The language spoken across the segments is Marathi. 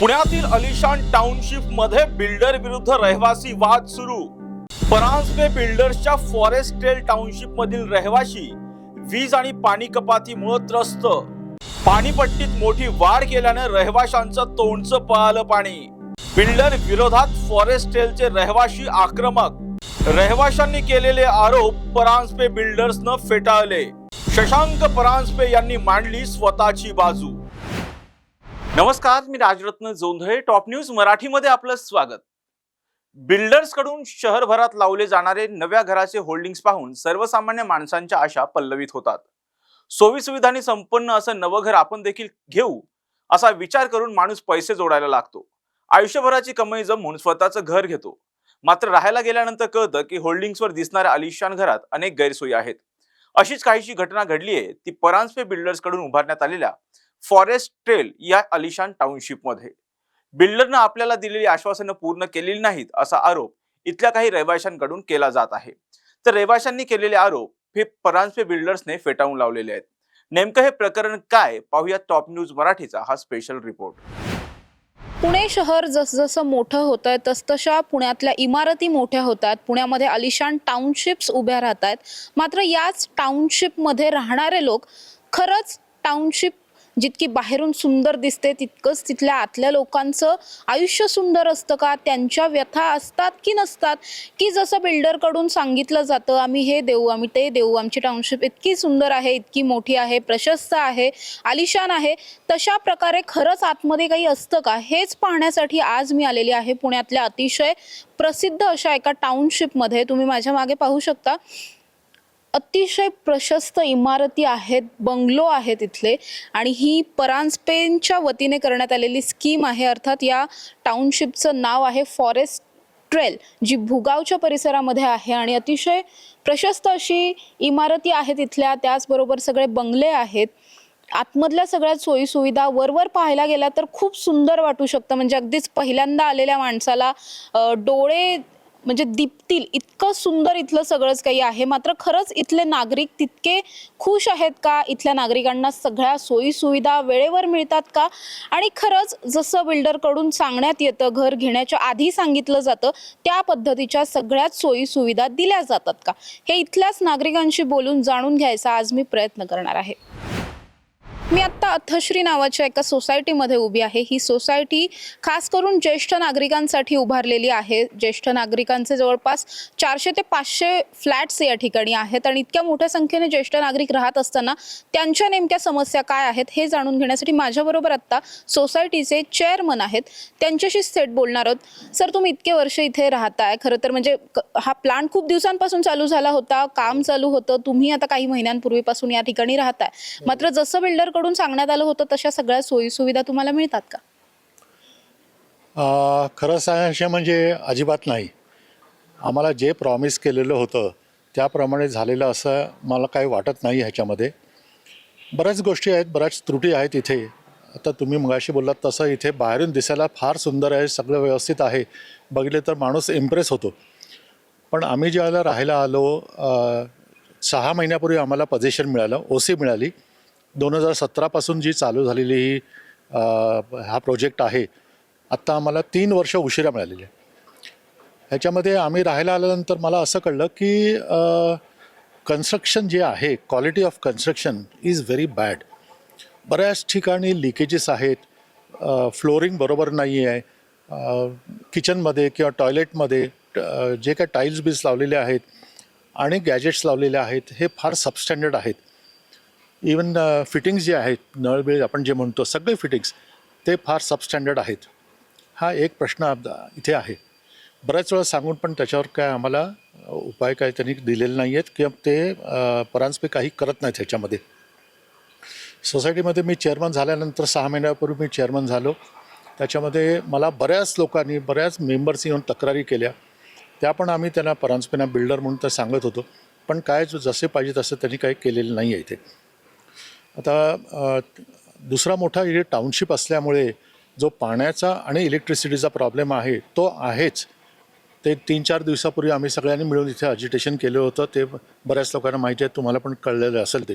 पुण्यातील अलिशान टाउनशिपमध्ये बिल्डर विरुद्ध रहिवासी वाद सुरू. परांजपे बिल्डर्सच्या फॉरेस्ट ट्रेल टाउनशिप मधील रहिवाशी वीज आणि पाणी कपातीमुळे त्रस्त. पाणीपट्टीत मोठी वाढ केल्याने रहिवाशांचं तोंडचं पळालं पाणी. बिल्डर विरोधात फॉरेस्ट ट्रेलचे रहिवाशी आक्रमक. रहिवाशांनी केलेले आरोप परांजपे बिल्डर्सनं फेटाळले. शशांक परांजपे यांनी मांडली स्वतःची बाजू. नमस्कार मी राजरत्न जोंधळे. टॉप न्यूज मराठीमध्ये आपलं स्वागत. बिल्डर्सकडून शहरभरात लावले जाणारे नव्या घराचे होल्डिंग्स पाहून सर्वसामान्य माणसांच्या आशा पल्लवित होतात. सोयी सुविधांनी संपन्न असं नवं घर आपण देखील घेऊ असा विचार करून माणूस पैसे जोडायला लागतो. आयुष्यभराची कमाई जमून स्वतःचं घर घेतो. मात्र राहायला गेल्यानंतर कळतं की होल्डिंग्सवर दिसणाऱ्या आलिशान घरात अनेक गैरसोयी आहेत. अशीच काहीशी घटना घडली आहे ती परांजपे बिल्डर्सकडून उभारण्यात आलेल्या फॉरेस्ट ट्रेल या अलिशान टाउनशिपमध्ये बिल्डरनं आपल्याला दिलेली आश्वासनं पूर्ण केलेली नाहीत असा आरोप इथल्या काही रहिवाशांकडून केला जात आहे. तर रहिवाशांनी केलेले आरोप हे परांजपे बिल्डर्सने फेटाळून लावलेले आहेत. नेमकं हे प्रकरण काय? पाहूया टॉप न्यूज मराठीचा हा स्पेशल रिपोर्ट पुणे शहर जसजसं मोठं होतं आहे तसतशा पुण्यातल्या इमारती मोठ्या होतात. पुण्यामध्ये अलिशान टाउनशिप्स उभ्या राहत आहेत मात्र याच टाउनशिपमध्ये राहणारे लोक खरंच टाउनशिप जितकी बाहेरून सुंदर दिसते तितकंच तिथल्या आतल्या लोकांचं आयुष्य सुंदर असतं का? त्यांच्या व्यथा असतात की नसतात? की जसं बिल्डरकडून सांगितलं जातं आम्ही हे देऊ आम्ही ते देऊ आमची टाउनशिप इतकी सुंदर आहे इतकी मोठी आहे प्रशस्त आहे आलिशान आहे तशा प्रकारे खरंच आतमध्ये काही असतं का? हेच पाहण्यासाठी आज मी आलेली आहे पुण्यातल्या अतिशय प्रसिद्ध अशा एका टाउनशिपमध्ये तुम्ही माझ्या मागे पाहू शकता. अतिशय प्रशस्त इमारती आहेत बंगलो आहेत इथले. आणि ही परांजपेनच्या वतीने करण्यात आलेली स्कीम आहे अर्थात या टाउनशिपचं नाव आहे फॉरेस्ट ट्रेल जी भुगावच्या परिसरामध्ये आहे. आणि अतिशय प्रशस्त अशी इमारती आहेत इथल्या त्याचबरोबर सगळे बंगले आहेत. आतमधल्या सगळ्या सोयीसुविधा वरवर पाहायला गेल्या तर खूप सुंदर वाटू शकतं. म्हणजे अगदीच पहिल्यांदा आलेल्या माणसाला डोळे म्हणजे दिपतील इतकं सुंदर इथलं सगळंच काही आहे. मात्र खरंच इथले नागरिक तितके खुश आहेत का? इथल्या नागरिकांना सगळ्या सोयी सुविधा वेळेवर मिळतात का? आणि खरंच जसं बिल्डरकडून सांगण्यात येतं घर घेण्याच्या आधी सांगितलं जातं त्या पद्धतीच्या सगळ्याच सोयी सुविधा दिल्या जातात का? हे इथल्याच नागरिकांशी बोलून जाणून घ्यायचा आज मी प्रयत्न करणार आहे. मी आत्ता अथश्री नावाच्या एका सोसायटीमध्ये उभी आहे. ही सोसायटी खास करून ज्येष्ठ नागरिकांसाठी उभारलेली आहे. ज्येष्ठ नागरिकांचे जवळपास चारशे ते पाचशे फ्लॅट्स या ठिकाणी आहेत आणि इतक्या मोठ्या संख्येने ज्येष्ठ नागरिक राहत असताना त्यांच्या नेमक्या समस्या काय आहेत हे जाणून घेण्यासाठी माझ्याबरोबर आत्ता सोसायटीचे चेअरमन आहेत. त्यांच्याशी सेट बोलणार आहोत. सर तुम्ही इतके वर्ष इथे राहताय. खरं तर म्हणजे क- हा प्लांट खूप दिवसांपासून चालू झाला होता. काम चालू होतं. तुम्ही आता काही महिन्यांपूर्वीपासून या ठिकाणी राहताय. मात्र जसं बिल्डर कडून सांगण्यात आलं होतं तशा सगळ्या सोयीसुविधा तुम्हाला मिळतात का? खरं सांगायचं म्हणजे अजिबात नाही. आम्हाला जे प्रॉमिस केलेलं होतं त्याप्रमाणे झालेलं असं मला काही वाटत नाही ह्याच्यामध्ये. बऱ्याच गोष्टी आहेत बऱ्याच त्रुटी आहेत इथे. आता तुम्ही मगाशी बोललात तसं इथे बाहेरून दिसायला फार सुंदर आहे सगळं व्यवस्थित आहे. बघितले तर माणूस इम्प्रेस होतो. पण आम्ही ज्यावेळेला राहायला आलो सहा महिन्यापूर्वी आम्हाला पोझिशन मिळालं ओ सी मिळाली. दोन हजार सतरापासून जी चालू झालेली ही हा प्रोजेक्ट आहे आत्ता आम्हाला तीन वर्ष उशिरा मिळालेली आहे. ह्याच्यामध्ये आम्ही राहायला आल्यानंतर मला असं कळलं की कन्स्ट्रक्शन जे आहे quality of construction is very bad बऱ्याच ठिकाणी लिकेजेस आहेत फ्लोरिंग बरोबर नाही आहे किचनमध्ये किंवा टॉयलेटमध्ये जे काय टाईल्स बील्स लावलेले आहेत आणि गॅजेट्स लावलेले आहेत हे फार सबस्टँडर्ड आहेत. इवन फिटिंग्स uh, जे आहेत नळबिळ आपण जे म्हणतो सगळे फिटिंग्स ते फार सबस्टँडर्ड आहेत. हा एक प्रश्न इथे आहे. बऱ्याच वेळा सांगून पण त्याच्यावर काय आम्हाला उपाय काय त्यांनी दिलेले नाही आहेत किंवा ते परांजपे काही करत नाहीत ह्याच्यामध्ये. सोसायटीमध्ये मी चेअरमन झाल्यानंतर सहा महिन्यापूर्वी मी चेअरमन झालो. त्याच्यामध्ये मला बऱ्याच लोकांनी बऱ्याच मेंबर्स येऊन तक्रारी केल्या. त्या पण आम्ही त्यांना परांजपेना बिल्डर म्हणून तर सांगत होतो. पण काय जसे पाहिजे तसं त्यांनी काही केलेलं नाही आहे इथे. आता दुसरा मोठा इथे टाउनशिप असल्यामुळे जो पाण्याचा आणि इलेक्ट्रिसिटीचा प्रॉब्लेम आहे तो आहेच. ते तीन चार दिवसापूर्वी आम्ही सगळ्यांनी मिळून इथे अजिटेशन केलं होतं. ते बऱ्याच लोकांना माहिती आहे तुम्हाला पण कळलेलं असेल ते.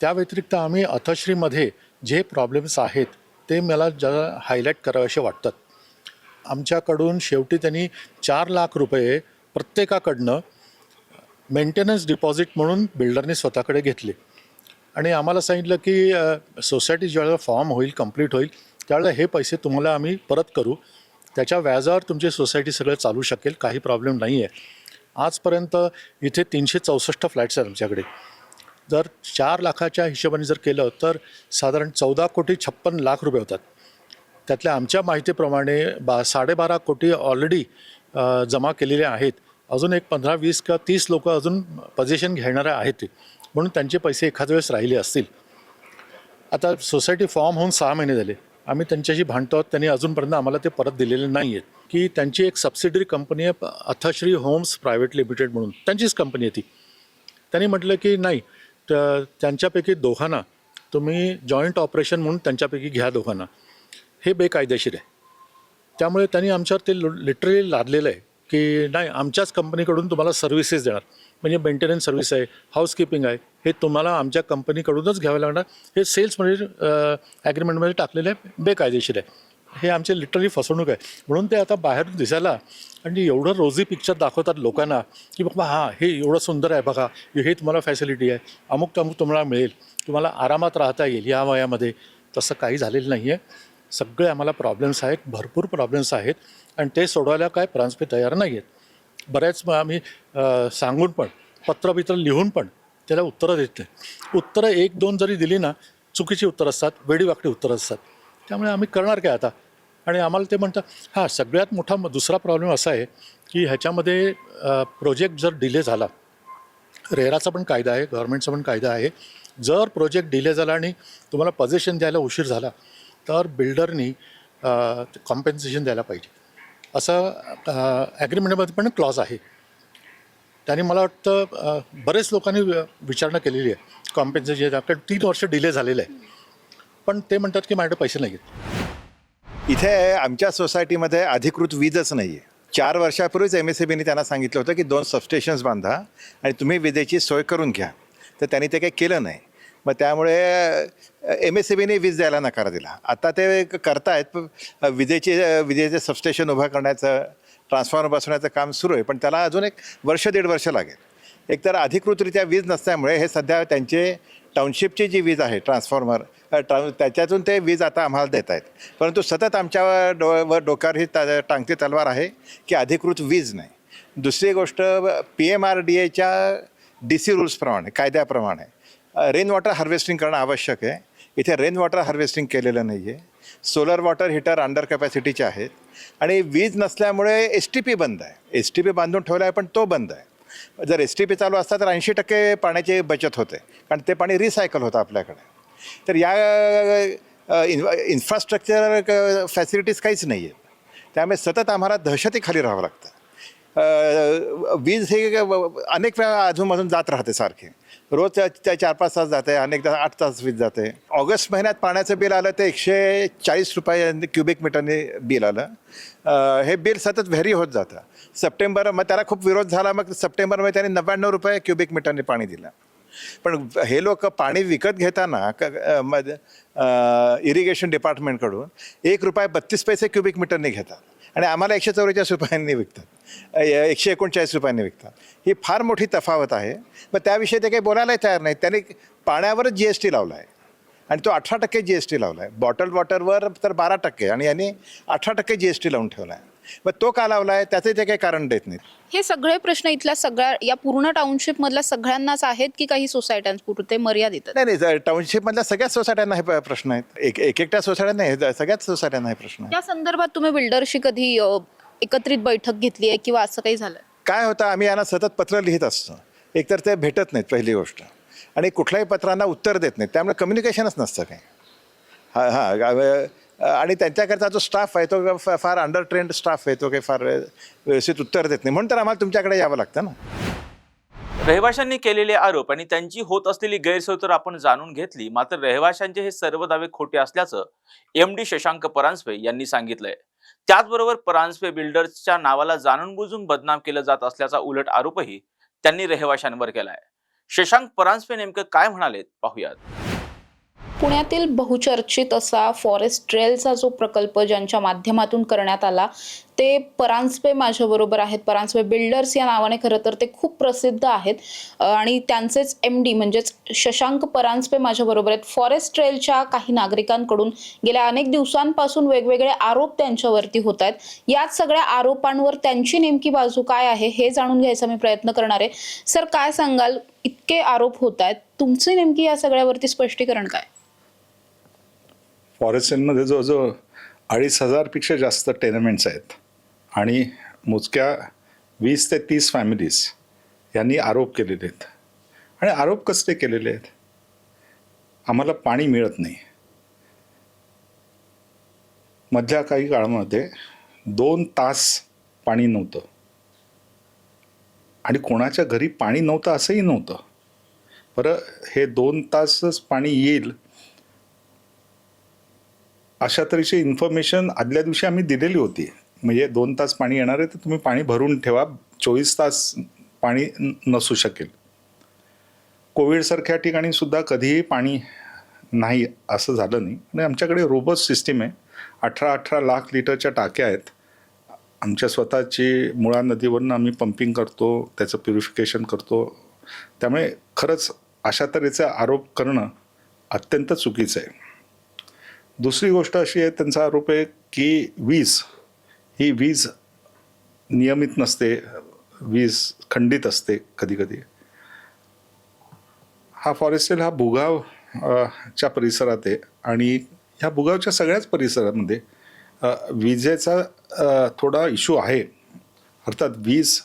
त्या व्यतिरिक्त आम्ही अथश्रीमध्ये जे प्रॉब्लेम्स आहेत ते मला जरा हायलाईट करावेसे वाटतात. आमच्याकडून शेवटी त्यांनी चार लाख रुपये प्रत्येकाकडनं मेंटेनन्स डिपॉझिट म्हणून बिल्डरने स्वतःकडे घेतले. आणि आम्हाला सांगितलं की सोसायटी ज्यावेळेला फॉर्म होईल कंप्लीट होईल त्यावेळेला हे पैसे तुम्हाला आम्ही परत करू. त्याच्या व्याजावर तुमची सोसायटी सगळं चालू शकेल काही प्रॉब्लेम नाही आहे आजपर्यंत इथे तीनशे चौसष्ट फ्लॅट्स आहेत आमच्याकडे. जर चार लाखाच्या हिशोबाने जर केलं तर साधारण चौदा कोटी छप्पन लाख रुपये होतात. त्यातल्या आमच्या माहितीप्रमाणे बा साडेबारा कोटी ऑलरेडी जमा केलेले आहेत. अजून एक पंधरा वीस किंवा तीस लोक अजून पोझिशन घेणारे आहेत. म्हणून त्यांचे पैसे एखाद वेळेस राहिले असतील. आता सोसायटी फॉर्म होऊन सहा महिने झाले. आम्ही त्यांच्याशी भांडतो आहोत. त्यांनी अजूनपर्यंत आम्हाला ते परत दिलेले नाही आहेत की त्यांची एक सबसिडरी कंपनी आहे अथश्री होम्स प्रायव्हेट लिमिटेड म्हणून. त्यांचीच कंपनी आहे ती. त्यांनी म्हटलं की नाही त्यांच्यापैकी दोघांना तुम्ही जॉईंट ऑपरेशन म्हणून त्यांच्यापैकी घ्या दोघांना. हे बेकायदेशीर आहे. त्यामुळे त्यांनी आमच्यावर ते लिटरली लादलेलं आहे. की नाही आमच्याच कंपनीकडून तुम्हाला सर्व्हिसेस देणार. म्हणजे मेंटेनन्स सर्व्हिस आहे हाऊसकीपिंग आहे हे तुम्हाला आमच्या कंपनीकडूनच घ्यावं लागणार. हे सेल्समध्ये म्हणजे, ॲग्रीमेंटमध्ये टाकलेलं आहे बेकायदेशीर आहे. हे आमचे लिटरली फसवणूक आहे. म्हणून ते आता बाहेरून दिसायला आणि एवढं रोजी पिक्चर दाखवतात लोकांना की बाबा हां हे एवढं सुंदर आहे बघा. हे तुम्हाला फॅसिलिटी आहे. अमुक तमुक तुम्हाला मिळेल. तुम्हाला आरामात राहता येईल या वयामध्ये. तसं काही झालेलं नाही आहे सगळे आम्हाला प्रॉब्लेम्स आहेत. भरपूर प्रॉब्लेम्स आहेत. आणि ते सोडवायला काय प्रांसपे तयार नाही आहेत बऱ्याच मग आम्ही सांगून पण पत्रबित्र लिहून पण त्याला उत्तरं देत नाही. उत्तरं एक दोन जरी दिली ना चुकीची उत्तरं असतात वेडीवाकडी उत्तरं असतात. त्यामुळे आम्ही करणार काय आता? आणि आम्हाला ते म्हणतात हां सगळ्यात मोठा म- दुसरा प्रॉब्लेम असा आहे की ह्याच्यामध्ये प्रोजेक्ट जर डिले झाला रेराचा पण कायदा आहे गव्हर्नमेंटचा पण कायदा आहे. जर प्रोजेक्ट डिले झाला आणि तुम्हाला पजेशन द्यायला उशीर झाला तर बिल्डरनी कॉम्पेन्सेशन द्यायला पाहिजे. असं ॲग्रीमेंटमध्ये पण क्लॉज आहे. त्याने मला वाटतं बरेच लोकांनी विचारणा केलेली आहे. कॉम्पेन्सेशन कारण तीन वर्ष डिले झालेलं आहे. पण ते म्हणतात की माझ्याकडे पैसे नाही आहेत इथे आमच्या सोसायटीमध्ये अधिकृत वीजच नाही आहे चार वर्षापूर्वीच एम एस सी बीने त्यांना सांगितलं होतं की दोन सबस्टेशन्स बांधा आणि तुम्ही विजेची सोय करून घ्या. तर त्यांनी ते काही केलं नाही. मग त्यामुळे एम एस सी बीने वीज द्यायला नकार दिला. आता ते करतायत विजेचे विजेचे सबस्टेशन उभं करण्याचं ट्रान्सफॉर्मर बसवण्याचं काम सुरू आहे. पण त्याला अजून एक वर्ष दीड वर्ष लागेल. एकतर अधिकृतरित्या वीज नसल्यामुळे हे सध्या त्यांचे टाउनशिपची जी वीज आहे ट्रान्सफॉर्मर अ, ट्रा त्याच्यातून ते वीज आता आम्हाला देत आहेत परंतु सतत आमच्या डो वर डोक्यावर ही त टांगती तलवार आहे की अधिकृत वीज नाही. दुसरी गोष्ट पी एम आर डी एच्या डी सी रूल्सप्रमाणे कायद्याप्रमाणे रेन वॉटर हार्वेस्टिंग करणं आवश्यक आहे. इथे रेन वॉटर हार्वेस्टिंग केलेलं नाही आहे सोलर वॉटर हीटर अंडर कॅपॅसिटीचे आहेत. आणि वीज नसल्यामुळे एस टी पी बंद आहे. एस टी पी बांधून ठेवला आहे पण तो बंद आहे. जर एस टी पी चालू असता तर ऐंशी टक्के पाण्याची बचत होते. कारण ते पाणी रिसायकल होतं आपल्याकडे. तर या इन्फ्रास्ट्रक्चर फॅसिलिटीज काहीच नाही आहेत त्यामुळे सतत आम्हाला दहशतीखाली राहावं लागतं. वीज हे अनेक वेळा अजूनमधून जात राहते सारखे. रोज त्या- चार पाच तास जाते अनेकदा आठ तास वीज जाते. ऑगस्ट महिन्यात पाण्याचं बिल आलं ते एकशे चाळीस रुपये क्युबिक मीटरने बिल आलं. हे बिल सतत व्हेरी होत जातं. सप्टेंबर मग त्याला खूप विरोध झाला मग सप्टेंबरमध्ये त्यांनी नव्याण्णव रुपये क्युबिक मीटरने पाणी दिलं. पण हे लोक पाणी विकत घेताना इरिगेशन डिपार्टमेंटकडून एक रुपये बत्तीस पैसे क्युबिक मीटरने घेतात. आणि आम्हाला एकशे चौवेचाळीस रुपयांनी विकतात. एकशे एकोणचाळीस रुपयांनी विकतात. ही फार मोठी तफावत आहे. मग त्याविषयी ते काही बोलायलाही तयार नाही त्यांनी पाण्यावरच जी एस टी लावला आहे आणि तो अठरा टक्के जी एस टी लावला आहे बॉटल वॉटरवर तर बारा टक्के आणि यांनी अठरा टक्के जी एस टी लावून ठेवला आहे मग तो का लावला आहे त्याचे ते काही कारण देत नाहीत. हे सगळे प्रश्न इथल्या सगळ्या या पूर्ण टाउनशिप मधल्या सगळ्यांनाच आहेत की काही सोसायट्यांपुरते मर्यादित आहेत? नाही नाही टाउनशिपमधल्या सगळ्याच सोसायट्यांना हे प- प्रश्न आहेत. एक एक एकट्या सोसायट्यांना हे सगळ्याच सोसायट्यांना हे प्रश्न आहे त्या संदर्भात तुम्ही बिल्डरशी कधी अ, एकत्रित बैठक घेतली आहे किंवा असं काही झालं काय होतं आम्ही यांना सतत पत्र लिहित असतो. एकतर ते भेटत नाहीत पहिली गोष्ट. आणि कुठल्याही पत्रांना उत्तर देत नाहीत. त्यामुळे कम्युनिकेशनच नसतं काही. हां हां आणि त्यांच्याकरता जो स्टाफ आहे तो फार अंडर ट्रेंड स्टाफ आहे तो काही फार व्यवस्थित उत्तर देत नाही. म्हणून तर आम्हाला तुमच्याकडे यावं लागतं ना. रहिवाशांनी केलेले आरोप आणि त्यांची होत असलेली गैरसोय तर आपण जाणून घेतली. मात्र रहिवाशांचे हे सर्व दावे खोटे असल्याचं एम डी शशांक परांजपे यांनी सांगितलंय. त्याचबरोबर परांजपे बिल्डर्सच्या नावाला जाणून बुजून बदनाम केलं जात असल्याचा उलट आरोपही त्यांनी रहिवाशांवर केलाय. शशांक परांजपे नेमकं काय म्हणालेत? पाहूयात. पुण्यातील बहुचर्चित असा फॉरेस्ट ट्रेलचा जो प्रकल्प ज्यांच्या माध्यमातून करण्यात आला ते परांजपे माझ्याबरोबर आहेत. परांजपे बिल्डर्स या नावाने खरं तर ते खूप प्रसिद्ध आहेत. आणि त्यांचेच एम डी म्हणजेच शशांक परांजपे माझ्याबरोबर आहेत. फॉरेस्ट ट्रेलच्या काही नागरिकांकडून गेल्या अनेक दिवसांपासून वेगवेगळे आरोप त्यांच्यावरती होत आहेत. याच सगळ्या आरोपांवर त्यांची नेमकी बाजू काय आहे हे जाणून घ्यायचा मी प्रयत्न करणार आहे. सर काय सांगाल? इतके आरोप होत आहेत. तुमचे नेमकी या सगळ्यावरती स्पष्टीकरण काय? फॉरेस्ट सेलमध्ये जवळजवळ अडीच हजारपेक्षा जास्त टेनमेंट्स आहेत. आणि मोजक्या वीस ते तीस फॅमिलीज यांनी आरोप केलेले आहेत. आणि आरोप कसले केलेले आहेत? आम्हाला पाणी मिळत नाही. मधल्या काही काळामध्ये दोन तास पाणी नव्हतं. आणि कोणाच्या घरी पाणी नव्हतं असंही नव्हतं. बरं हे दोन तासच पाणी येईल अशा तऱ्हेची इन्फॉर्मेशन आदल्या दिवशी आम्ही दिलेली होती. म्हणजे दोन तास पाणी येणार आहे तर तुम्ही पाणी भरून ठेवा. चोवीस तास पाणी नसू शकेल. कोविडसारख्या ठिकाणी सुद्धा कधीही पाणी नाही असं झालं नाही. आणि आमच्याकडे रोबस सिस्टीम आहे. अठरा अठरा लाख लिटरच्या टाक्या आहेत. आमच्या स्वतःची मुळा नदीवरून आम्ही पंपिंग करतो त्याचं प्युरिफिकेशन करतो. त्यामुळे खरंच अशा तऱ्हेचा आरोप करणं अत्यंत चुकीचं आहे. दुसरी गोष्ट अशी आहे त्यांचा आरोप आहे की वीज ही वीज नियमित नसते वीज खंडित असते कधी कधी हा फॉरेस्टेल हा भुगाव च्या परिसरात आहे आणि ह्या भुगावच्या सगळ्याच परिसरामध्ये विजेचा थोडा इशू आहे. अर्थात वीज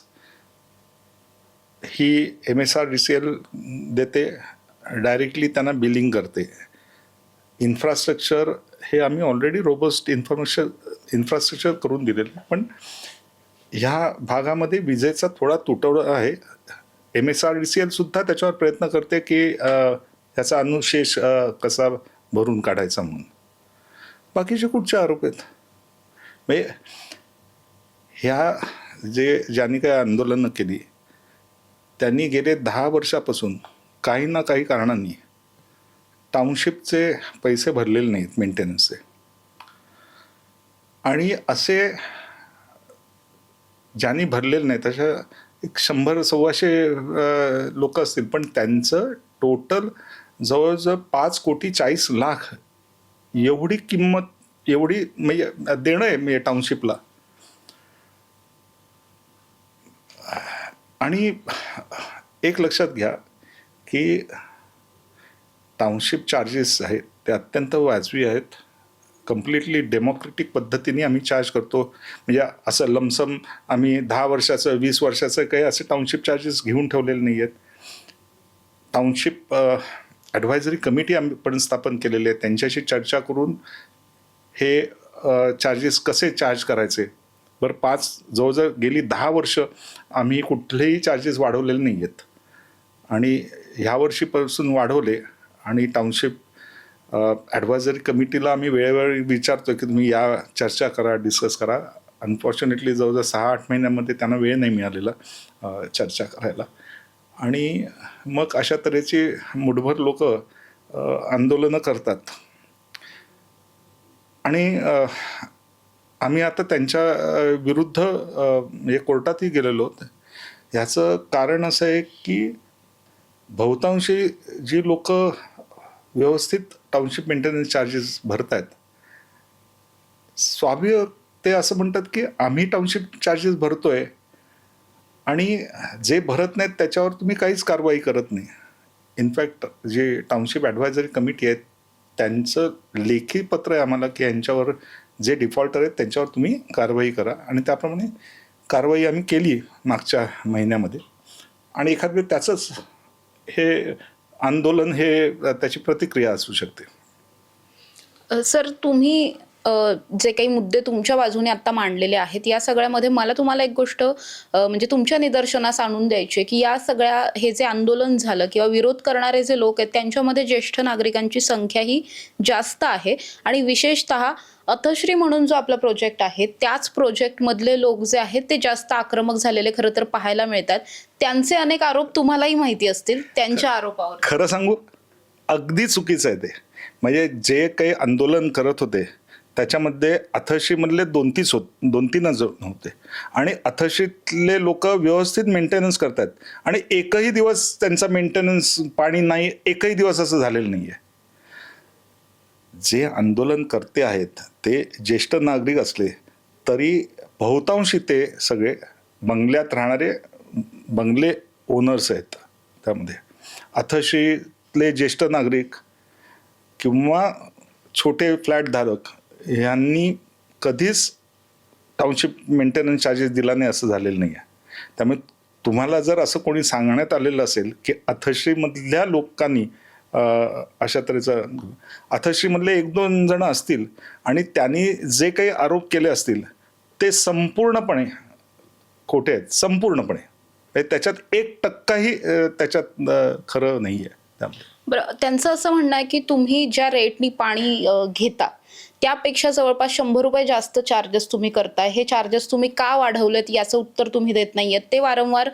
ही M S R D C L देते डायरेक्टली त्यांना बिलिंग करते. इन्फ्रास्ट्रक्चर हे आम्ही ऑलरेडी रोबस्ट इन्फॉर्मेशन इन्फ्रास्ट्रक्चर करून दिलेलं आहे. पण ह्या भागामध्ये विजेचा थोडा तुटवडा आहे. M S R D C एलसुद्धा त्याच्यावर प्रयत्न करते की ह्याचा अनुशेष कसा भरून काढायचा म्हणून. बाकीचे कुठचे आरोप आहेत? म्हणजे ह्या जे ज्यांनी काही आंदोलनं केली त्यांनी गेले दहा वर्षापासून काही ना काही कारणांनी टाउनशिपचे पैसे भरलेले नाहीत मेंटेनन्सचे. आणि असे ज्यांनी भरलेले नाहीत अशा एक शंभर सव्वाशे लोक असतील पण त्यांचं टोटल जवळजवळ पाच कोटी चाळीस लाख एवढी किंमत एवढी म्हणजे देणं आहे म्हणजे टाउनशिपला आणि एक लक्षात घ्या की टाउनशिप चार्जेस आहेत ते अत्यंत वाजवी आहेत. कम्प्लिटली डेमोक्रेटिक पद्धतीने आम्ही चार्ज करतो. म्हणजे असं लमसम आम्ही दहा वर्षाचं वीस वर्षाचं काही असे टाउनशिप चार्जेस घेऊन ठेवलेले नाही आहेत. टाउनशिप ॲडवायझरी कमिटी आम्ही पण स्थापन केलेली आहे त्यांच्याशी चर्चा करून हे चार्जेस कसे चार्ज करायचे? बरं पाच जवळजवळ गेली दहा वर्ष आम्ही कुठलेही चार्जेस वाढवलेले नाही आहेत. आणि ह्या वर्षीपासून वाढवले आणि टाउनशिप ॲडवायझरी कमिटीला आम्ही वेळोवेळी विचारतो की तुम्ही या चर्चा करा डिस्कस करा. अनफॉर्च्युनेटली जवळजवळ सहा आठ महिन्यामध्ये त्यांना वेळ नाही मिळालेला चर्चा करायला. आणि मग अशा तऱ्हेची मुठभर लोक आंदोलनं करतात. आणि आम्ही आता त्यांच्या विरुद्ध हे म्हणजे कोर्टातही गेलेलो आहोत. ह्याचं कारण असं आहे की बहुतांशी जी लोक व्यवस्थित टाउनशिप मेंटेनन्स चार्जेस भरत आहेत स्वाभाविक ते असं म्हणतात की आम्ही टाउनशिप चार्जेस भरतोय आणि जे भरत नाहीत त्याच्यावर तुम्ही काहीच कारवाई करत नाही. इनफॅक्ट जे टाउनशिप ॲडवायझरी कमिटी आहेत त्यांचं लेखी पत्र आहे आम्हाला की यांच्यावर जे डिफॉल्टर आहेत त्यांच्यावर तुम्ही कारवाई करा आणि त्याप्रमाणे कारवाई आम्ही केली मागच्या महिन्यामध्ये. आणि एखाद वेळ त्याचंच हे आंदोलन हे त्याची प्रतिक्रिया असू शकते. सर तुम्ही जे काही मुद्दे तुमच्या बाजूने आता मांडलेले आहेत या सगळ्यामध्ये मला तुम्हाला एक गोष्ट म्हणजे तुमच्या निदर्शनास आणून द्यायची आहे की या सगळ्या हे जे आंदोलन झालं किंवा विरोध करणारे जे लोक आहेत त्यांच्यामध्ये ज्येष्ठ नागरिकांची संख्याही जास्त आहे आणि विशेषतः अथश्री म्हणून जो आपला प्रोजेक्ट आहे त्याच प्रोजेक्टमधले लोक जे आहेत ते जास्त आक्रमक झालेले खरं तर पाहायला मिळतात. त्यांचे अनेक आरोप तुम्हालाही माहिती असतील त्यांच्या आरोपावर. खरं सांगू अगदी चुकीचं आहे ते. म्हणजे जे काही आंदोलन करत होते त्याच्यामध्ये अथशीमधले दोन तीन होत दोन तीनच होते. आणि अथशीतले लोक व्यवस्थित मेंटेनन्स करतात आणि एकही दिवस त्यांचा मेंटेनन्स पाणी नाही एकही दिवस असं झालेलं नाही आहे जे आंदोलन करते आहेत ते ज्येष्ठ नागरिक असले तरी बहुतांशी ते सगळे बंगल्यात राहणारे बंगले ओनर्स आहेत त्यामध्ये. अथशीतले ज्येष्ठ नागरिक किंवा छोटे फ्लॅट धारक ह्यांनी कधीच टाउनशिप मेंटेनन्स चार्जेस दिला नाही असं झालेलं नाही आहे त्यामुळे तुम्हाला जर असं कोणी सांगण्यात आलेलं असेल की अथश्रीमधल्या लोकांनी अशा तऱ्हेचं अथश्रीमधले एक दोन जण असतील आणि त्यांनी जे काही आरोप केले असतील ते संपूर्णपणे खोटे आहेत संपूर्णपणे. म्हणजे त्याच्यात एक टक्काही त्याच्यात खरं नाही आहे त्यामुळे बरं त्यांचं असं म्हणणं आहे की तुम्ही ज्या रेटनी पाणी घेता त्यापेक्षा जवळपास शंभर रुपये जास्त चार्जेस तुम्ही करताय. हे चार्जेस तुम्ही का वाढवलेत याचं उत्तर तुम्ही देत नाहीयेत. ते वारंवार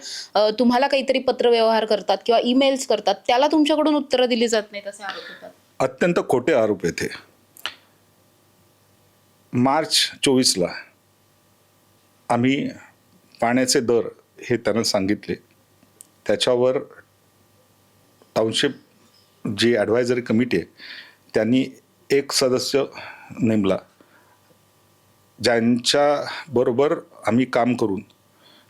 तुम्हाला काहीतरी पत्रव्यवहार करतात किंवा ईमेल्स करतात. त्याला तुमच्याकडून उत्तरं दिली जात नाहीत असे आरोप होतात अत्यंत खोटे आरोप येथे मार्च चोवीसला आम्ही पाण्याचे दर हे त्यांना सांगितले. त्याच्यावर टाउनशिप जी ॲडवायझरी कमिटी आहे त्यांनी एक सदस्य नेमला ज्यांच्याबरोबर आम्ही काम करून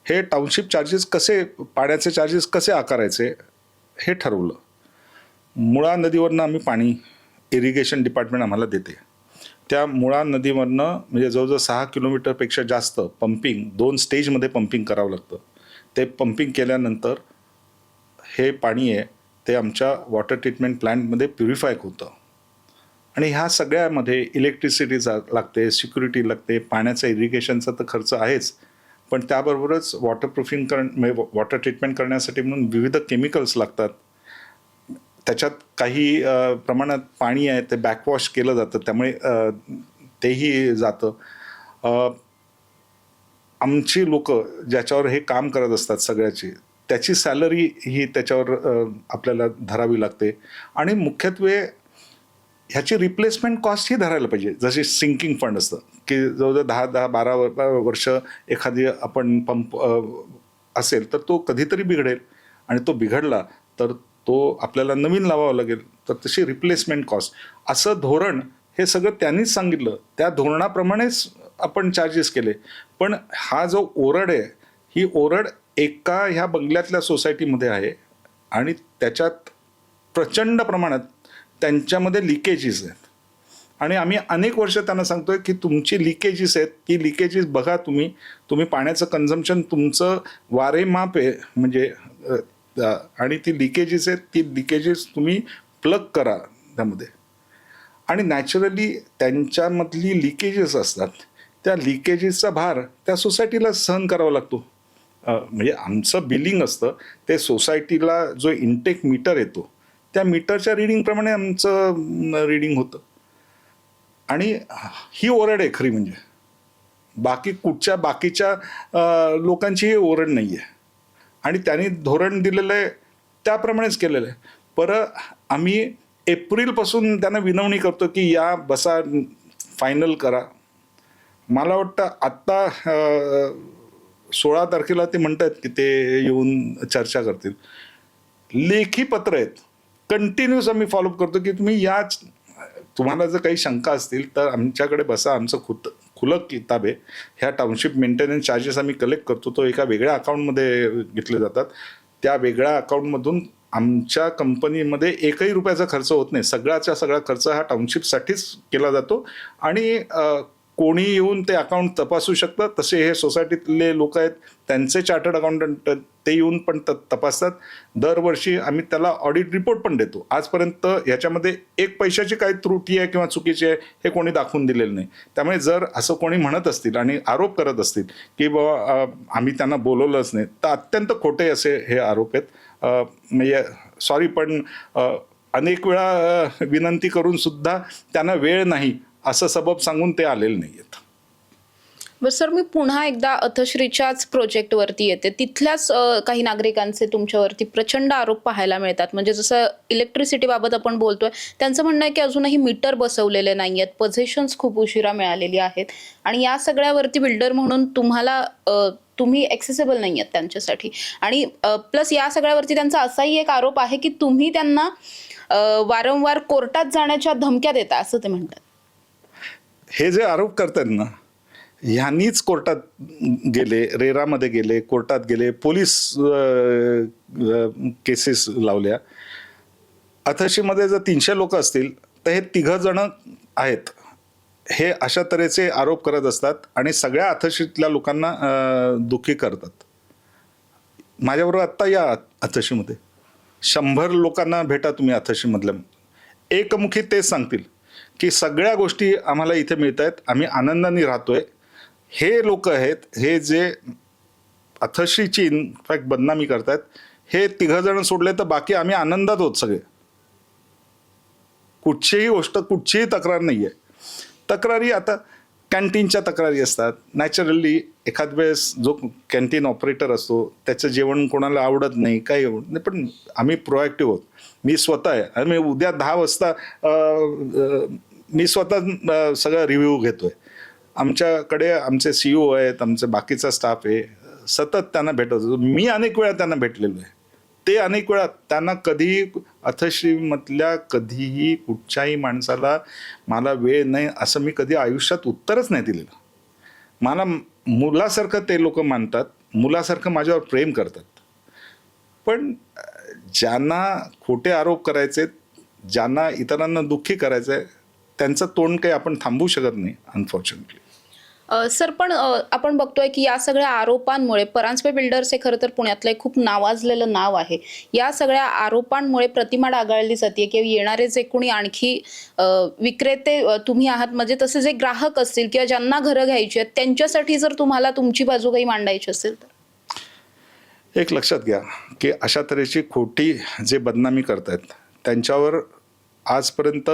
हे टाउनशिप चार्जेस कसे पाण्याचे चार्जेस कसे आकारायचे हे ठरवलं. मुळा नदीवरनं आम्ही पाणी इरिगेशन डिपार्टमेंट आम्हाला देते. त्या मुळा नदीवरनं म्हणजे जवळजवळ सहा किलोमीटरपेक्षा जास्त पंपिंग दोन स्टेजमध्ये पंपिंग करावं लागतं. ते पंपिंग केल्यानंतर हे पाणी आहे ते आमच्या वॉटर ट्रीटमेंट प्लॅन्टमध्ये प्युरिफाय होतं. आणि ह्या सगळ्यामध्ये इलेक्ट्रिसिटी लागते सिक्युरिटी लागते पाण्याचा इरिगेशनचा तर खर्च आहेच. पण त्याबरोबरच वॉटर प्रूफिंग म्हणजे वॉटर ट्रीटमेंट करण्यासाठी म्हणून विविध केमिकल्स लागतात. त्याच्यात काही प्रमाणात पाणी आहे ते बॅकवॉश केलं जातं. त्यामुळे तेही जातं. आमची लोक ज्याच्यावर हे काम करत असतात सगळ्याची त्याची सॅलरी ही त्याच्यावर आपल्याला धरावी लागते. आणि मुख्यत्वे ह्याची रिप्लेसमेंट कॉस्ट ही धरायला पाहिजे. जसे सिंकिंग फंड असतं की जवळजवळ दहा दहा बारा वर्ष एखादी आपण पंप असेल तर तो कधीतरी बिघडेल. आणि तो बिघडला तर तो आपल्याला नवीन लावावा लागेल. तर तशी रिप्लेसमेंट कॉस्ट. असं धोरण हे सगळं त्यांनीच सांगितलं. त्या धोरणाप्रमाणेच आपण चार्जेस केले. पण हा जो ओरड आहे ही ओरड एका ह्या बंगल्यातल्या सोसायटीमध्ये आहे आणि त्याच्यात प्रचंड प्रमाणात त्यांच्यामध्ये लिकेजेस आहेत. आणि आम्ही अनेक वर्ष त्यांना सांगतोय की तुमची लिकेजेस आहेत ती लिकेजेस बघा तुम्ही. तुम्ही पाण्याचं कन्झम्पशन तुमचं वारे माप आहे म्हणजे आणि ती लिकेजेस आहेत ती लिकेजेस तुम्ही प्लग करा त्यामध्ये. आणि नॅचरली त्यांच्यामधली लिकेजेस असतात. त्या लिकेजेसचा भार त्या सोसायटीला सहन करावा लागतो. म्हणजे आमचं बिलिंग असतं ते सोसायटीला जो इंटेक मीटर येतो त्या मीटरच्या रिडिंगप्रमाणे आमचं रिडिंग होतं. आणि ही ओरड आहे खरी म्हणजे. बाकी कुठच्या बाकीच्या लोकांचीही लोकांची ही ओरड नाही आहे आणि त्यांनी धोरण दिलेलं आहे त्याप्रमाणेच केलेलं आहे. पर आम्ही एप्रिलपासून त्यांना विनवणी करतो की या बसा फायनल करा. मला वाटतं आत्ता सोळा तारखेला ते म्हणतात की ते येऊन चर्चा करतील. लेखी पत्र आहेत. कंटिन्यूस आम्ही फॉलोअप करतो की तुम्ही याच तुम्हाला जर काही शंका असतील तर आमच्याकडे बसा आमचं खुत खुलं किताब आहे. ह्या टाउनशिप मेंटेनन्स चार्जेस आम्ही कलेक्ट करतो. तो एका वेगळ्या अकाउंटमध्ये घेतले जातात. त्या वेगळ्या अकाउंटमधून आमच्या कंपनीमध्ये एकही रुपयाचा खर्च होत नाही. सगळ्याचा सगळा खर्च हा टाउनशिपसाठीच केला जातो. आणि कोणी येऊन ते अकाउंट तपासू शकतात. तसे हे सोसायटीतले लोक आहेत. त्यांचे चार्टर्ड अकाउंटंट ते येऊन पण त तपासतात. दरवर्षी आम्ही त्याला ऑडिट रिपोर्ट पण देतो. आजपर्यंत ह्याच्यामध्ये एक पैशाची काही त्रुटी आहे किंवा चुकीची आहे हे कोणी दाखवून दिलेलं नाही. त्यामुळे जर असं कोणी म्हणत असतील आणि आरोप करत असतील की बाबा आम्ही त्यांना बोलवलंच नाही तर अत्यंत खोटे असे हे आरोप आहेत. म्हणजे सॉरी पण अनेक वेळा विनंती करून सुद्धा त्यांना वेळ नाही. असं सबब सांगून ते आलेले नाही आहेत बरं सर मी पुन्हा एकदा अथश्रीच्याच प्रोजेक्टवरती येते. तिथल्याच काही नागरिकांचे तुमच्यावरती प्रचंड आरोप पाहायला मिळतात. म्हणजे जसं इलेक्ट्रिसिटीबाबत आपण बोलतोय त्यांचं म्हणणं आहे की अजूनही मीटर बसवलेले नाही आहेत पोझिशन्स खूप उशिरा मिळालेली आहेत. आणि या सगळ्यावरती बिल्डर म्हणून तुम्हाला तुम्ही ॲक्सेसेबल नाही आहेत त्यांच्यासाठी. आणि प्लस या सगळ्यावरती त्यांचा असाही एक आरोप आहे की तुम्ही त्यांना वारंवार कोर्टात जाण्याच्या धमक्या देता असं ते म्हणतात. हे जे आरोप करतात ना ह्यांनीच कोर्टात गेले रेरामध्ये गेले कोर्टात गेले पोलीस केसेस लावल्या. अथशीमध्ये जर तीनशे लोक असतील तर हे तिघ जण आहेत. हे अशा तऱ्हेचे आरोप करत असतात आणि सगळ्या अथशीतल्या लोकांना दुःखी करतात. माझ्याबरोबर आत्ता या अथशीमध्ये शंभर लोकांना भेटा तुम्ही अथशीमधल्या एकमुखी तेच सांगतील. की सगळ्या गोष्टी आम्हाला इथे मिळत आहेत आम्ही आनंदाने राहतोय. हे लोक आहेत हे जे अथशीची इनफॅक्ट बदनामी करतायत हे तिघंजण सोडले तर बाकी आम्ही आनंदात होत सगळे. कुठचीही गोष्ट कुठचीही तक्रार नाही आहे तक्रारी आता कॅन्टीनच्या तक्रारी असतात. नॅचरली एखाद वेळेस जो कॅन्टीन ऑपरेटर असतो त्याचं जेवण कोणाला आवडत नाही काही आवडत नाही पण आम्ही प्रोॲक्टिव्ह आहोत. मी स्वतः आहे. आणि मी उद्या दहा वाजता मी स्वतः सगळा सगळं रिव्ह्यू घेतोय. आमच्याकडे आमचे सी ओ आहेत आमचे बाकीचा स्टाफ आहे. सतत त्यांना भेटत होतो मी अनेक वेळा त्यांना भेटलेलो आहे. ते अनेक वेळा त्यांना कधीही अथश्रीमधल्या कधीही कुठच्याही माणसाला मला वेळ नाही असं मी कधी आयुष्यात उत्तरच नाही दिलेलं. मला मुलासारखं ते लोक मानतात मुलासारखं माझ्यावर प्रेम करतात. पण ज्यांना खोटे आरोप करायचे ज्यांना इतरांना दुःखी करायचं आहे त्यांचं तोंड काही आपण थांबवू शकत नाही अनफॉर्च्युनेटली सर पण आपण बघतोय की या सगळ्या आरोपांमुळे परांजपे बिल्डर्स हे खरं तर पुण्यातलं खूप नावाजलेलं नाव आहे. या सगळ्या आरोपांमुळे प्रतिमा डागाळली जाते किंवा येणारे जे कोणी आणखी विक्रेते तुम्ही आहात म्हणजे तसे जे ग्राहक असतील किंवा ज्यांना घरं घ्यायची आहेत त्यांच्यासाठी जर तुम्हाला तुमची बाजू काही मांडायची असेल तर? एक लक्षात घ्या की अशा तऱ्हेची खोटी जे बदनामी करतायत त्यांच्यावर आजपर्यंत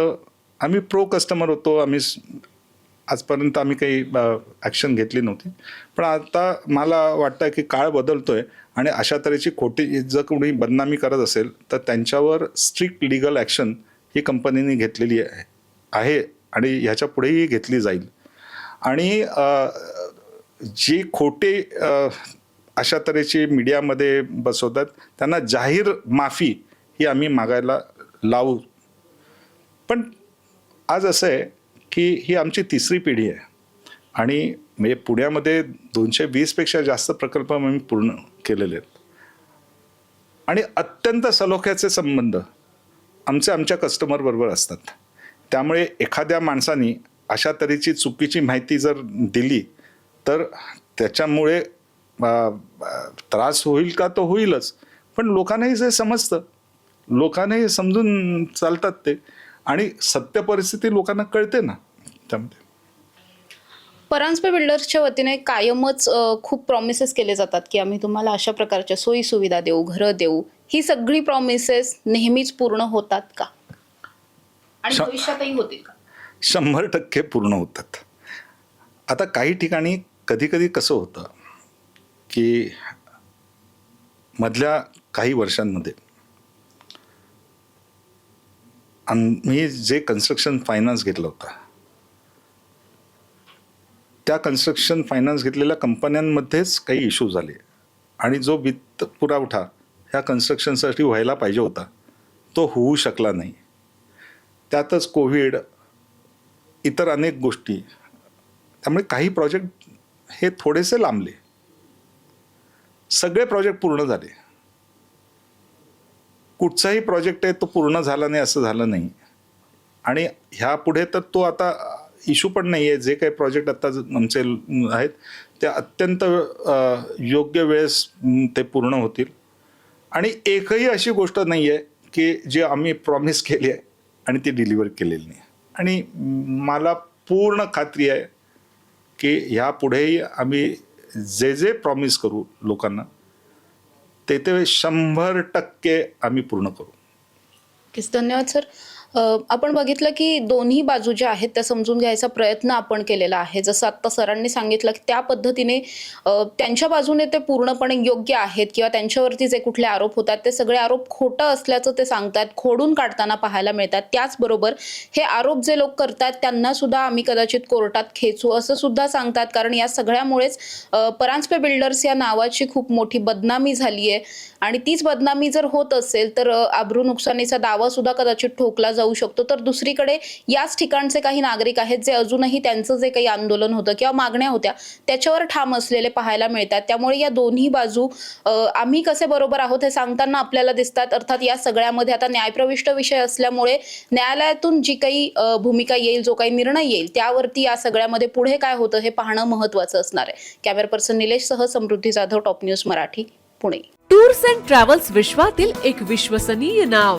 आम्ही प्रो कस्टमर होतो आम्ही आजपर्यंत आम्ही काही ॲक्शन घेतली नव्हती. पण आता मला वाटतं की काळ बदलतोय आणि अशा तऱ्हेची खोटी जर कोणी बदनामी करत असेल तर त्यांच्यावर स्ट्रिक्ट लिगल ॲक्शन ही कंपनीने घेतलेली आहे आहे आणि ह्याच्या पुढेही घेतली जाईल. आणि जे जी खोटे अशा तऱ्हेची मीडियामध्ये बसवतात त्यांना जाहीर माफी ही आम्ही मागायला लावू. पण आज असं आहे की ही आमची तिसरी पिढी आहे. आणि म्हणजे पुण्यामध्ये दोनशे वीसपेक्षा जास्त प्रकल्प आम्ही पूर्ण केलेले आहेत. आणि अत्यंत सलोख्याचे संबंध आमचे आमच्या कस्टमरबरोबर असतात. त्यामुळे एखाद्या माणसाने अशा तऱ्हेची चुकीची माहिती जर दिली तर त्याच्यामुळे त्रास होईल का तो होईलच. पण लोकांनाही जे समजतं लोकांनाही समजून चालतात ते. आणि सत्य परिस्थिती लोकांना कळते ना त्यामध्ये. परांजपे बिल्डर्सच्या वतीने कायमच खूप प्रॉमिसेस केले जातात की आम्ही तुम्हाला अशा प्रकारच्या सोयी सुविधा देऊ घरं देऊ. ही सगळी प्रॉमिसेस नेहमीच पूर्ण होतात का? आणि भविष्यातही होतील का? शंभर टक्के पूर्ण होतात. आता काही ठिकाणी कधी कधी कसं होतं की मधल्या काही वर्षांमध्ये आम्ही जे कन्स्ट्रक्शन फायनान्स घेतलं होतं त्या कन्स्ट्रक्शन फायनान्स घेतलेल्या कंपन्यांमध्येच काही इश्यू झाले. आणि जो वित्त पुरवठा ह्या कन्स्ट्रक्शनसाठी व्हायला पाहिजे होता तो होऊ शकला नाही. त्यातच कोविड इतर अनेक गोष्टी त्यामुळे काही प्रोजेक्ट हे थोडेसे लांबले. सगळे प्रोजेक्ट पूर्ण झाले. कुठचाही प्रोजेक्ट आहे तो पूर्ण झाला नाही असं झालं नाही. आणि ह्यापुढे तर तो आता इशू पण नाही आहे जे काही प्रोजेक्ट आता आमचे आहेत ते अत्यंत योग्य वेळेस ते पूर्ण होतील. आणि एकही अशी गोष्ट नाही आहे की जी आम्ही प्रॉमिस केली आहे आणि ती डिलिव्हर केलेली नाही. आणि मला पूर्ण खात्री आहे की ह्यापुढेही आम्ही जे जे प्रॉमिस करू लोकांना ते ते शंभर टक्के आम्ही पूर्ण करू. धन्यवाद सर. आपण बघितलं की दोन्ही बाजू ज्या आहेत त्या समजून घ्यायचा प्रयत्न आपण केलेला आहे. जसं आत्ता सरांनी सांगितलं की त्या पद्धतीने त्यांच्या बाजूने ते पूर्णपणे योग्य आहेत किंवा त्यांच्यावरती जे कुठले आरोप होतात ते सगळे आरोप खोटं असल्याचं ते सांगतात खोडून काढताना पाहायला मिळतात. त्याचबरोबर हे आरोप जे लोक करतात त्यांना सुद्धा आम्ही कदाचित कोर्टात खेचू असं सुद्धा सांगतात. कारण या सगळ्यामुळेच परांजपे बिल्डर्स या नावाची खूप मोठी बदनामी झाली आहे आणि तीच बदनामी जर होत असेल तर आब्रू नुकसानीचा दावा सुद्धा कदाचित ठोकला जाऊ जाऊ शकतो. तर दुसरीकडे याच ठिकाणचे काही नागरिक आहेत जे अजूनही त्यांचं जे काही आंदोलन होतं किंवा मागण्या होत्या त्याच्यावर ठाम असलेले पाहायला मिळतात. त्यामुळे या दोन्ही बाजू आम्ही कसे बरोबर आहोत हे सांगताना आपल्याला दिसतात. अर्थात या सगळ्यामध्ये आता न्यायप्रविष्ट विषय असल्यामुळे न्यायालयातून जी काही भूमिका येईल जो काही निर्णय येईल त्यावरती या सगळ्यामध्ये पुढे काय होतं हे पाहणं महत्त्वाचं असणार आहे. कॅमेरा पर्सन निलेश सह Samruddhi Jadhav top news Marathi Pune. Tours and travels विश्वातील एक विश्वसनीय नाव.